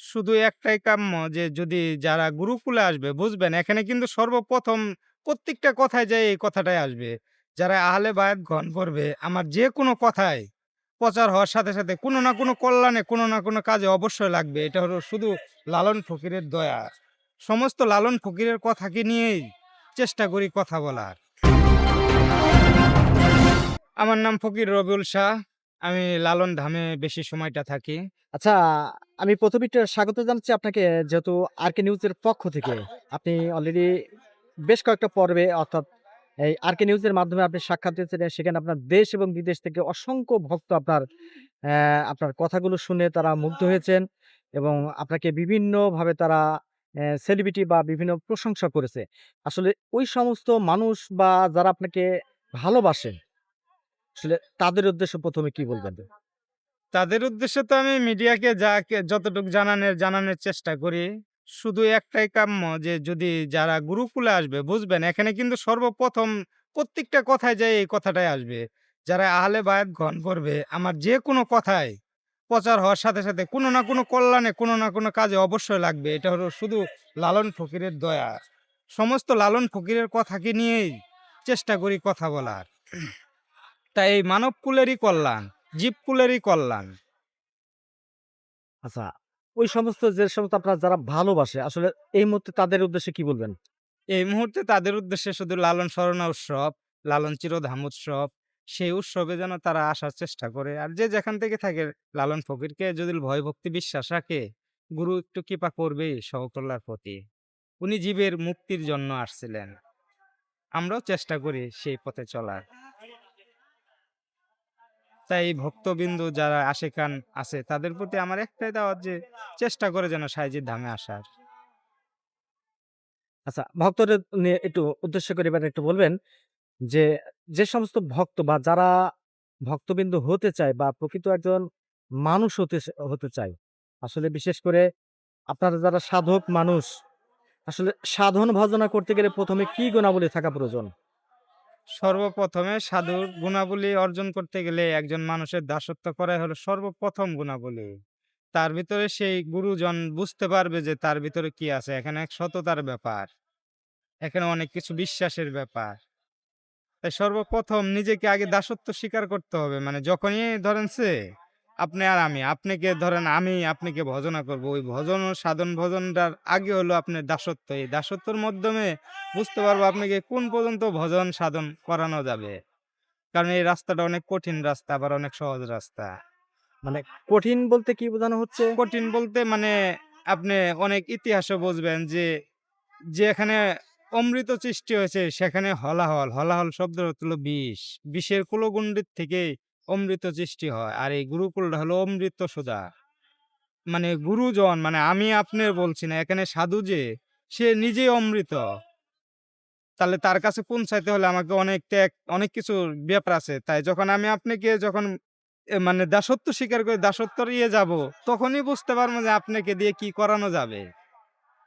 শুধু একটাই কাম্য যে যদি যারা গুরুকুলে আসবে বুঝবেন এখানে কিন্তু সর্বপ্রথম প্রত্যেকটা কথায় যায় এই কথাটাই আসবে। যারা আহলে বায়াত গ্রহণ করবে আমার যে কোনো কথায় প্রচার হওয়ার সাথে, সাথে কোনো না কোনো কল্যাণে কোনো না কোনো কাজে অবশ্যই লাগবে। এটা হলো শুধু লালন ফকিরের দয়া। সমস্ত লালন ফকিরের কথাকে নিয়েই চেষ্টা করি কথা বলার। আমার নাম ফকির রবিউল শাহ। আমি লালন ধামে বেশি সময়টা থাকি। আচ্ছা, আমি ১ম একটু স্বাগত জানাচ্ছি আপনাকে যেহেতু আরকে নিউজের পক্ষ থেকে। আপনি অলরেডি বেশ কয়েকটা পর্বে অর্থাৎ এই আরকে নিউজের মাধ্যমে আপনি সাক্ষাৎ দিয়েছিলেন। সেখানে আপনার দেশ এবং বিদেশ থেকে অসংখ্য ভক্ত আপনার আপনার কথাগুলো শুনে তারা মুগ্ধ হয়েছেন এবং আপনাকে বিভিন্নভাবে তারা সেলিব্রিটি বা বিভিন্ন প্রশংসা করেছে। আসলে ওই সমস্ত মানুষ বা যারা আপনাকে ভালোবাসে, আসলে তাদের উদ্দেশ্যে ১ম এ কি বলবেন? তাদের উদ্দেশ্যে তো আমি মিডিয়াকে যাকে যতটুক জানানের, জানানোর চেষ্টা করি। শুধু একটাই কাম্য যে যদি যারা গুরুকুলে আসবে বুঝবেন এখানে কিন্তু সর্বপ্রথম প্রত্যেকটা কথায় যায় এই কথাটাই আসবে। যারা আহলে বায়াত গ্রহণ করবে আমার যে কোনো কথায় প্রচার হওয়ার সাথে, সাথে কোনো না কোনো কল্যাণে কোনো না কোনো কাজে অবশ্যই লাগবে। এটা হলো শুধু লালন ফকিরের দয়া। সমস্ত লালন ফকিরের কথাকে নিয়েই চেষ্টা করি কথা বলার। তাই এই মানবকুলেরই কল্যাণ, জীবকুলেরই কল্যাণ। আচ্ছা, ওই সমস্ত যে সমস্ত আপনার যারা ভালোবাসে আসলে এই মুহূর্তে তাদের উদ্দেশ্যে কি বলবেন? এই মুহূর্তে তাদের উদ্দেশ্যে শুধু লালন স্মরণা উৎসব, লালন চিরধাম উৎসব, সেই উৎসবে যেন তারা আসার চেষ্টা করে। আর যে যেখান থেকে থাকে লালন ফকিরকে যদি ভয় ভক্তি বিশ্বাস রাখে, গুরু একটু কৃপা করবেই সকলের প্রতি। উনি জীবের মুক্তির জন্য আসছিলেন। আমরাও চেষ্টা করি সেই পথে চলার। তাই ভক্তবিন্দু যারা আশেকান আছে তাদের প্রতি আমার একটাই দাওয়াত যে চেষ্টা করে যেন সাইজির ধামে আসার। আচ্ছা, ভক্তদের নিয়ে একটু উদ্দেশ্য করে এবার একটু বলবেন যে, যে সমস্ত ভক্ত বা যারা ভক্তবিন্দু হতে চায় বা প্রকৃত একজন মানুষ হতে হতে চায়। আসলে বিশেষ করে আপনারা যারা সাধক মানুষ, আসলে সাধন ভজনা করতে গেলে প্রথমে কি গুণাবলী থাকা প্রয়োজন? সর্বপ্রথমে সাধুর গুণাবলী অর্জন করতে গেলে একজন মানুষের দাসত্ব করাই হলো সর্বপ্রথম গুণাবলী। তার ভিতরে সেই গুরুজন বুঝতে পারবে যে তার ভিতরে কি আছে। এখানে এক সততার ব্যাপার। এখানে অনেক কিছু বিশ্বাসের ব্যাপার। তাই সর্বপ্রথম নিজেকে আগে দাসত্ব স্বীকার করতে হবে। মানে যখনই, ধরেন সে আপনি আর আমি, আপনাকে ধরেন আমি আপনাকে ভজনা করব। ওই ভজন ও সাধন ভজনটার আগে হলো আপনার দাসত্ব। এই দাসত্বর মাধ্যমে বুঝতে পারব আপনাকে কোন পর্যন্ত ভজন সাধন করানো যাবে। কারণ এই রাস্তাটা অনেক কঠিন রাস্তা আবার অনেক সহজ রাস্তা। মানে কঠিন বলতে কি বোঝানো হচ্ছে? কঠিন বলতে মানে আপনি অনেক ইতিহাসে বুঝবেন যে যেখানে অমৃত সৃষ্টি হয়েছে সেখানে হলাহল, হলাহল অর্থ হলো বিষ। বিষের কুলগুণ্ডির থেকেই অমৃত সৃষ্টি হয়। আর এই গুরুকুলটা হলো অমৃত সুধা। মানে গুরুজন মানে আমি আপনার বলছি না। এখানে সাধু যে সে নিজেই অমৃত। তাহলে তার কাছে পৌঁছাইতে হলে আমাকে অনেক ত্যাগ, অনেক কিছুর ব্যাপার আছে। তাই যখন আমি আপনাকে যখন মানে দাসত্ব স্বীকার করে দাসত্বর ইয়ে যাব, তখনই বুঝতে পারব যে আপনাকে দিয়ে কি করানো যাবে।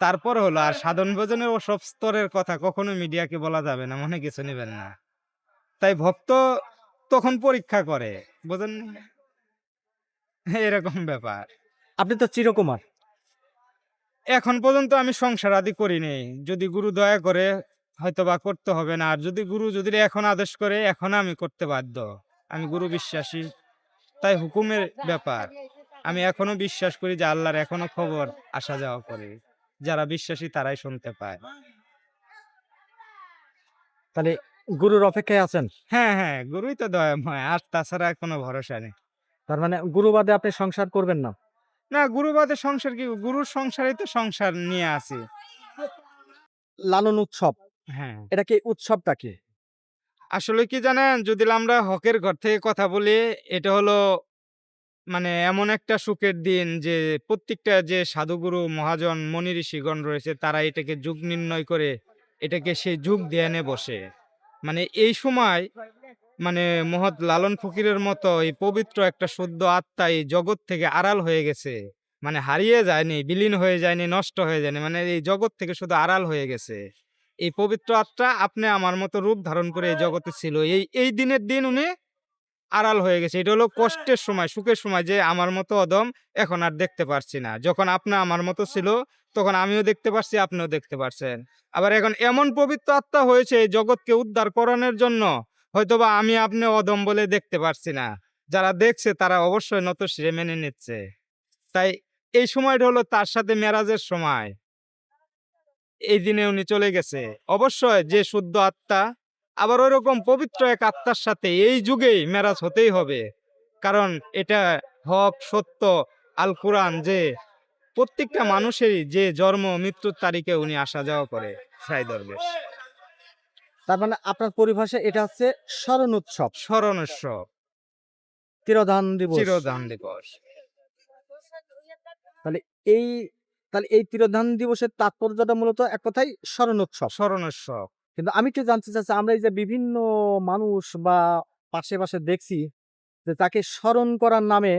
তারপর হলো আর সাধন ভজনের ওসব স্তরের কথা কখনো মিডিয়াকে বলা যাবে না। মনে কিছু নেবেন না। তাই ভক্ত তখন পরীক্ষা করে। বোঝেন এরকম ব্যাপার। আপনি তো চিরকুমার। এখন পর্যন্ত আমি সংসার আদি করিনি। যদি গুরু দয়া করে হয়তোবা করতে হবে না। আর যদি গুরু যদি এখন আদেশ করে এখন আমি করতে বাধ্য। আমি গুরু বিশ্বাসী। তাই হুকুমের ব্যাপার। আমি এখনও বিশ্বাস করি যে আল্লাহর এখনও খবর আসা যাওয়া করে। যারা বিশ্বাসী তারাই শুনতে পায়। তাহলে গুরুর অপেক্ষায় আছেন? হ্যাঁ, হ্যাঁ, গুরুই তো দয়াময়। আর তাছাড়া কোনো ভরসা নেই। তার মানে গুরু বাদে আপনি সংসার করবেন না? না গুরুবাদে সংসার কি? গুরুর সংসারেই তো সংসার নিয়ে আছি। লালন উৎসব। হ্যাঁ। এটা কি উৎসবটা কি? আসলে কি জানেন? যদি আমরা হকের ঘর থেকে কথা বলি, এটা হলো মানে এমন একটা সুখের দিন যে প্রত্যেকটা যে সাধুগুরু, মহাজন, মনি ঋষিগণ রয়েছে তারা এটাকে যুগ নির্ণয় করে এটাকে সেই যুগ ধ্যানে বসে। মানে এই সময় মানে মহৎ লালন ফকিরের মতো এই পবিত্র একটা শুদ্ধ আত্মা এই জগৎ থেকে আড়াল হয়ে গেছে। মানে হারিয়ে যায়নি, বিলীন হয়ে যায়নি, নষ্ট হয়ে যায়নি। মানে এই জগৎ থেকে শুধু আড়াল হয়ে গেছে। এই পবিত্র আত্মা আপনি আমার মতো রূপ ধারণ করে এই জগতে ছিল। এই, এই দিনের দিন উনি আড়াল হয়ে গেছে এটা হলো কষ্টের সময় সুখের সময় যে আমার মতো অদম এখন আর দেখতে পারছি না যখন আপনি আমার মতো ছিল তখন আমিও দেখতে পারছি, আপনিও দেখতে পারছেন। আবার এখন এমন পবিত্র আত্মা হয়েছে জগৎকে উদ্ধার করানোর জন্য, হয়তোবা আমি আপনি অদম বলে দেখতে পারছি না। যারা দেখছে, তারা অবশ্যই নত শিরে মেনে নিচ্ছে। তাই এই সময়টা হলো তার সাথে মেরাজের সময়। এই দিনে উনি চলে গেছে। অবশ্যই যে শুদ্ধ আত্মা, আবার ওইরকম পবিত্র এক আত্মার সাথে এই যুগেই মেরাজ হতেই হবে। কারণ এটা হক, সত্য আল কোরআন যে প্রত্যেকটা মানুষেরই যে জন্ম মৃত্যুর তারিখে উনি আসা যাওয়া করে সাই দরবেশ তার মানে আপনার পরিভাষা এটা হচ্ছে স্মরণ উৎসব স্মরণ উৎসব তিরোধান দিবস। চিরদান দিবস। তাহলে এই তাহলে এই তিরোধান দিবসের তাৎপর্যটা মূলত এক কথাই স্মরণ উৎসব স্মরণ উৎসব কিন্তু আমি একটু জানতে চাচ্ছি আমরা এই যে বিভিন্ন মানুষ বা পাশে পাশে দেখছি যে তাকে স্মরণ করার নামে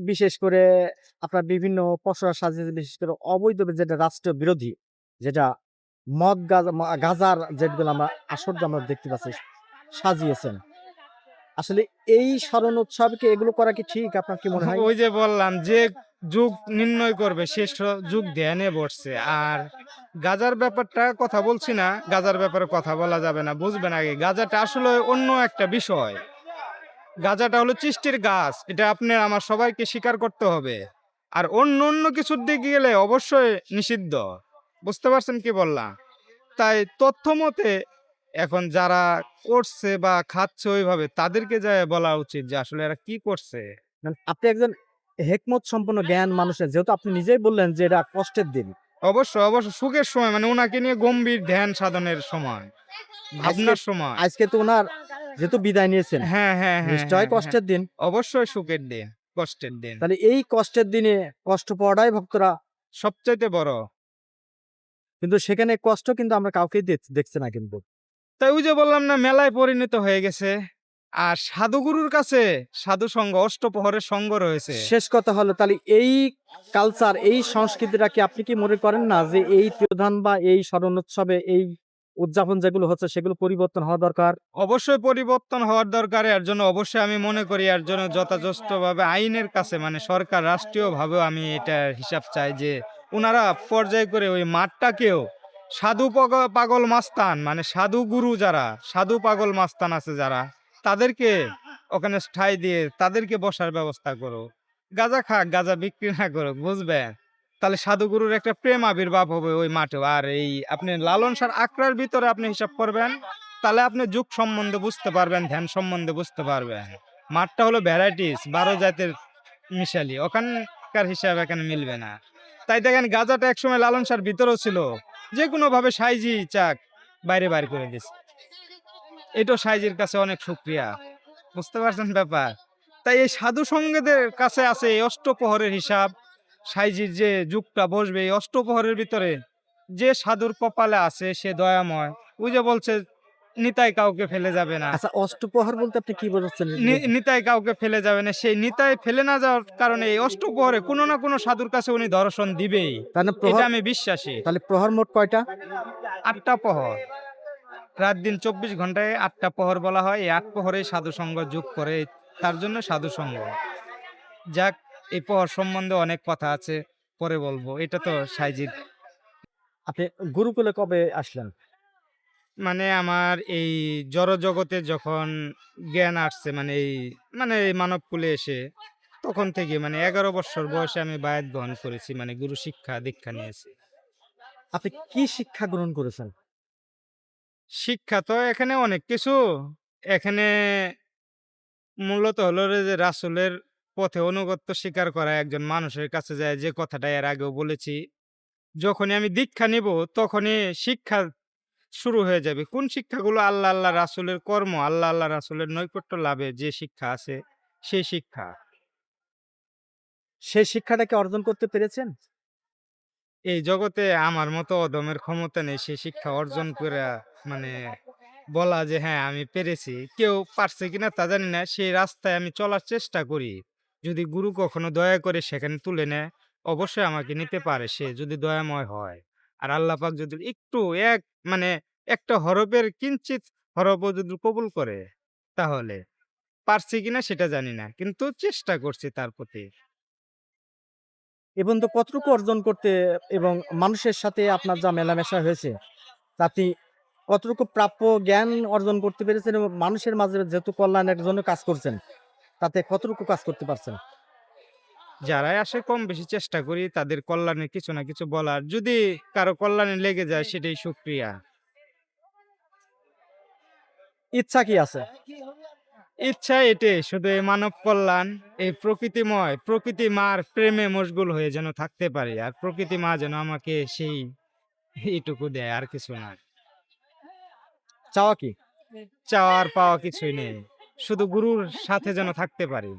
বিশেষ করে আপনার বিভিন্ন পশরা সাজিয়ে বিশেষ করে অবৈধ যেটা রাষ্ট্রীয় বিরোধী, যেটা মদ গাজা গাজার যেগুলো আমরা আসর আমরা দেখতে পাচ্ছি, সাজিয়েছেন। আসলে এই স্মরণ উৎসবকে এগুলো করা কি ঠিক? আপনার কি মনে হয়? ওই যে বললাম যে যুগ নির্ণয় করবে, স- যুগ ধ্যানে বসছে। আর গাজার ব্যাপারটা কথা বলছি না, গাজার ব্যাপারে কথা বলা যাবে না, বুঝবেন আগে। গাজাটা আসলে অন্য একটা বিষয়। গাজাটা হলো চিষ্টির গাছ। এটা আপনার আমার সবাইকে স্বীকার করতে হবে। আর অন্য অন্য কিছুর দিকে গেলে অবশ্যই নিষিদ্ধ। বুঝতে পারছেন কি বললাম? তাই তথ্য মতে এখন যারা করছে বা খাচ্ছে ওইভাবে তাদেরকে যায় বলা উচিত যে আসলে এরা কি করছে। মানে আপনি একজন হেকমত সম্পন্ন জ্ঞান মানুষের যেহেতু আপনি নিজেই বললেন যে এটা কষ্টের দিন। অবশ্যই অবশ্যই। সুখের সময় মানে ওনাকে নিয়ে গম্ভীর ধ্যান সাধনের সময় ভাবনার সময়। আজকে তো ওনার যেহেতু বিদায় নিয়েছেন। হ্যাঁ হ্যাঁ হ্যাঁ নিশ্চয় হ্যাঁ, কষ্টের দিন। হ্যাঁ। অবশ্যই সুখের দিন কষ্টের দিন। তাহলে এই কষ্টের দিনে কষ্ট পাওয়াটাই ভক্তরা সবচাইতে বড়। কিন্তু সেখানে কষ্ট কিন্তু আমরা কাউকে দেখছি না কিন্তু। তাই ওই যে বললাম না মেলায় পরিণত হয়ে গেছে। আর সাধুগুরুর কাছে সাধু সঙ্গ অষ্টপহরের সঙ্গ রয়েছে। শেষ কথা হলো তাহলে এই কালচার এই সংস্কৃতিটা কি আপনি কি মনে করেন না যে এই প্রধান বা এই স্মরণ উৎসবে এই উদযাপন যেগুলো হচ্ছে সেগুলো পরিবর্তন হওয়া দরকার। অবশ্যই পরিবর্তন হওয়ার দরকার। এর জন্য অবশ্যই আমি মনে করি, এর জন্য যথাযথভাবে আইনের কাছে মানে সরকার রাষ্ট্রীয়ভাবেও আমি এটা হিসাব চাই যে ওনারা পর্যায় করে ওই মাঠটাকেও সাধু পগ- পাগল মাস্তান মানে সাধু গুরু যারা, সাধু পাগল মাস্তান আছে যারা, তাদেরকে ওখানে ঠাই দিয়ে তাদেরকে বসার ব্যবস্থা করো গাজা খাক, গাজা বিক্রি না করো বুঝবেন? তাহলে সাধুগুরুর একটা প্রেম আবির্ভাব হবে ওই মাঠে। আর এই আপনি লালন সার আকড়ার ভিতরে আপনি হিসাব করবেন, তাহলে আপনি যুগ সম্বন্ধে বুঝতে পারবেন, ধ্যান সম্বন্ধে বুঝতে পারবেন। মাঠটা হলো ভ্যারাইটিস, বারো জাতের মিশালি। ওখানকার হিসাব এখানে মিলবে না। তাই দেখেন গাজাটা একসময় লালন সার ভিতরেও ছিল। যে কোনোভাবে সাইজি চাক, বাইরে বাইরে করে দিছে। এটাও সাইজির কাছে অনেক সুক্রিয়া। বুঝতে পারছেন ব্যাপার? তাই এই সাধু সঙ্গীদের কাছে আছে এই অষ্টপ্রহরের হিসাব। সাইজির যে যুগটা বসবে এই অষ্টপ্রহরের ভিতরে যে সাধুর কপালে আছে সে দয়াময়। ওই যে বলছে নিতাই কাউকে ফেলে যাবে না। আচ্ছা অষ্টপ্রহর বলতে আপনি কি বোঝাচ্ছেন? নি- নিতাই কাউকে ফেলে যাবে না। সেই নিতাই ফেলে না যাওয়ার কারণে এই অষ্টপ্রহরে কোনো না কোনো সাধুর কাছে উনি দর্শন দিবেই। এটা আমি বিশ্বাসী। তাহলে প্রহর মোট কয়টা? আটটা প্রহর। রাত দিন চব্বিশ ঘন্টায় আটটা প্রহর বলা হয়। এই আট প্রহরে সাধু সঙ্গ যোগ করে তার জন্য সাধু সঙ্গ যাক এই প্রহর সম্বন্ধে অনেক কথা আছে পরে বলব। এটা তো সাইজির আপনি গুরুকুলে কবে আসলেন? মানে আমার এই জড় জগতে যখন জ্ঞান আসছে মানে এই মানে এই মানবকুলে এসে তখন থেকে মানে এগারো বছর বয়সে আমি বায়াত গ্রহণ করেছি মানে গুরু শিক্ষা দীক্ষা নিয়েছি। আপনি কি শিক্ষা গ্রহণ করেছেন? শিক্ষা তো এখানে অনেক কিছু। এখানে মূলত হলো যে রাসুলের পথে অনুগত্য স্বীকার করা একজন মানুষের কাছে যায় যে কথাটা এর আগেও বলেছি। যখনই আমি দীক্ষা নিব তখনই শিক্ষা শুরু হয়ে যাবে। কোন শিক্ষাগুলো আল্লাহ আল্লাহ রাসুলের কর্ম আল্লাহ আল্লাহ রাসুলের নৈকট্য লাভে যে শিক্ষা আছে সেই শিক্ষা। সেই শিক্ষাটাকে অর্জন করতে পেরেছেন? এই জগতে আমার মতো অদমের ক্ষমতা নেই সেই শিক্ষা অর্জন করে মানে বলা যে হ্যাঁ আমি পেরেছি। কেউ পারছে কিনা তা জানি না সেই রাস্তায় আমি চলার চেষ্টা করি। যদি গুরু কখনো দয়া করে সেখানে তুলে নেয়, অবশ্যই আমাকে নিতে পারে সে যদি দয়াময় হয়। আর আল্লাহ পাক যদি একটু এক মানে একটা হরফের কিঞ্চিত হরফও যদি কবুল করে, তাহলে পারছি কিনা সেটা জানি না, কিন্তু চেষ্টা করছি তার প্রতি। এবং তো কতটুকু অর্জন করতে এবং মানুষের সাথে আপনার যা মেলামেশা হয়েছে, তা আপনি কতটুকু প্রাপ্য জ্ঞান অর্জন করতে পেরেছেন এবং মানুষের মাঝে যেহেতু কল্যাণের জন্য কাজ করছেন তাতে কতটুকু কাজ করতে পারছেন? যারাই আসে কম বেশি চেষ্টা করি তাদের কল্যাণে কিছু না কিছু বলার। যদি কারও কল্যাণে লেগে যায় সেটাই সুক্রিয়া। ইচ্ছা কি আছে? ইচ্ছা এটাই শুধু এই মানব কল্যাণ এই প্রকৃতিময় প্রকৃতি মার প্রেমে মশগুল হয়ে যেন থাকতে পারি আর প্রকৃতি মা যেন আমাকে সেই এইটুকু দেয় আর কিছু না। চাওয়া কি? চাওয়ার পাওয়া কিছুই নেই। শুধু গুরুর সাথে যেন থাকতে পারি।